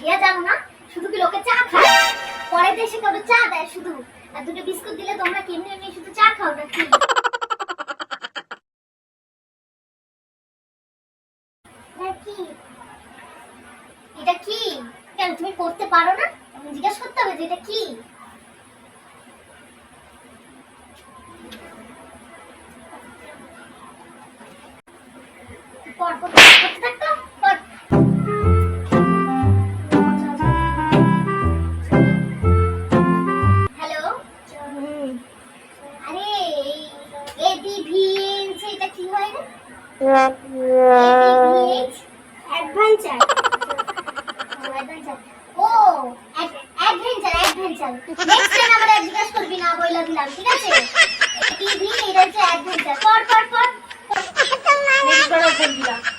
খেয়ে জানো না, শুধু কি লোকে চা খায়? পরে দেশে কারও চা দেয় শুধু? আর দুটো বিস্কুট দিলে তোমরা কেমনি এমনি শুধু চা খাও না কি? এটা কি? কেন তুমি পড়তে পারো না? জিজ্ঞেস করতে হবে যে এটা কি? পরপর অ্যাডভেঞ্চার অ্যাডভেঞ্চার ও অ্যাডভেঞ্চার অ্যাডভেঞ্চার নেক্সট টাইম আমরা জিজ্ঞেস করবি না ঠিক আছে? অ্যাডভেঞ্চার পর পর পর। তোমার